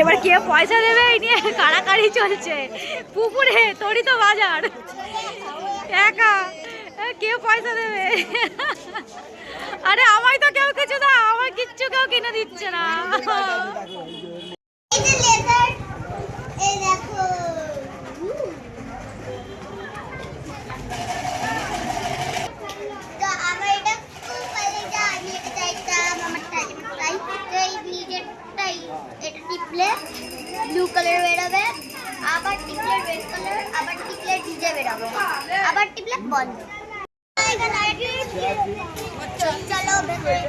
এবার কে পয়সা দেবে? এই নিয়ে কাড়াকাড়ি চলছে। পুকুরে তরিত বাজার। একা। কে পয়সা দেবে? আরে, আমায় তো কেউ কিছু না আমার কিচ্ছু কেউ কিনে দিচ্ছে না। এটা টিপলে ব্লু কালার বেরোবে আবার টিপলে রেড কালার আবার টিপলে ডিজে বেরোবে আবার টিপলে বন্ধ চলো ভেতরে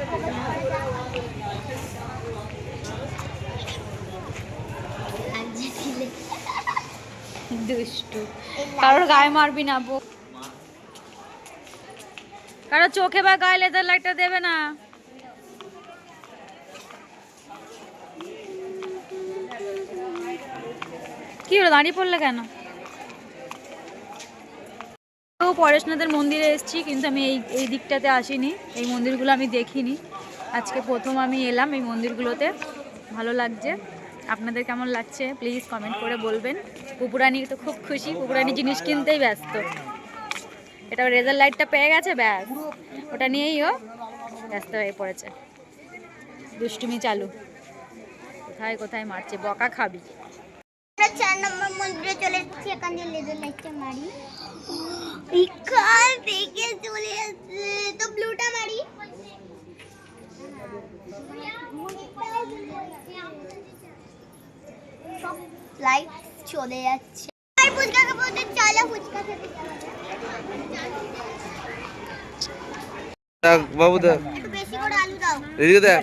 আজকে দিলে দুষ্টু কারোর গায়ে মারবি না বো কারও চোখে বা গায়ে লেদার লাইটটা দেবে না। কি হলো? দাঁড়িয়ে পড়লে কেন? পরেশনাথের মন্দিরে এসেছি, কিন্তু আমি এই এই দিকটাতে আসিনি। এই মন্দিরগুলো আমি দেখিনি। আজকে প্রথম আমি এলাম এই মন্দিরগুলোতে। ভালো লাগছে। আপনাদের কেমন লাগছে? প্লিজ কমেন্ট করে বলবেন। পুপুরানি তো খুব খুশি পুপুরানি জিনিস কিনতেই ব্যস্ত। এটা রেজার লাইটটা পেয়ে গেছে, ব্যাস। ওটা নিয়েই ও ব্যস্ত হয়ে পড়েছে। দুষ্টুমি চালু। কোথায় কোথায় মারছে? বকা খাবি। চার নম্বর মন্দিরে চলে এসেছি এখান দিয়ে লেজার লাইটটা মারি। এখান থেকে চলে তো ব্লুটা মারি। সব লাইট চলে যাচ্ছে। আর ফুচকা খাব তো চলো ফুচকা খেতে দেখ বাবু দেখ। একটু বেশি করে আলু দাও। এদিকে দেখ।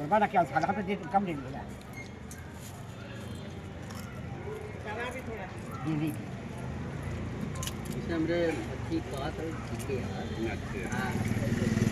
얼마나 그냥 잘하면 되는 감정인 거 야. દીદી કિશન રે પછી વાત થઈ ગયા હા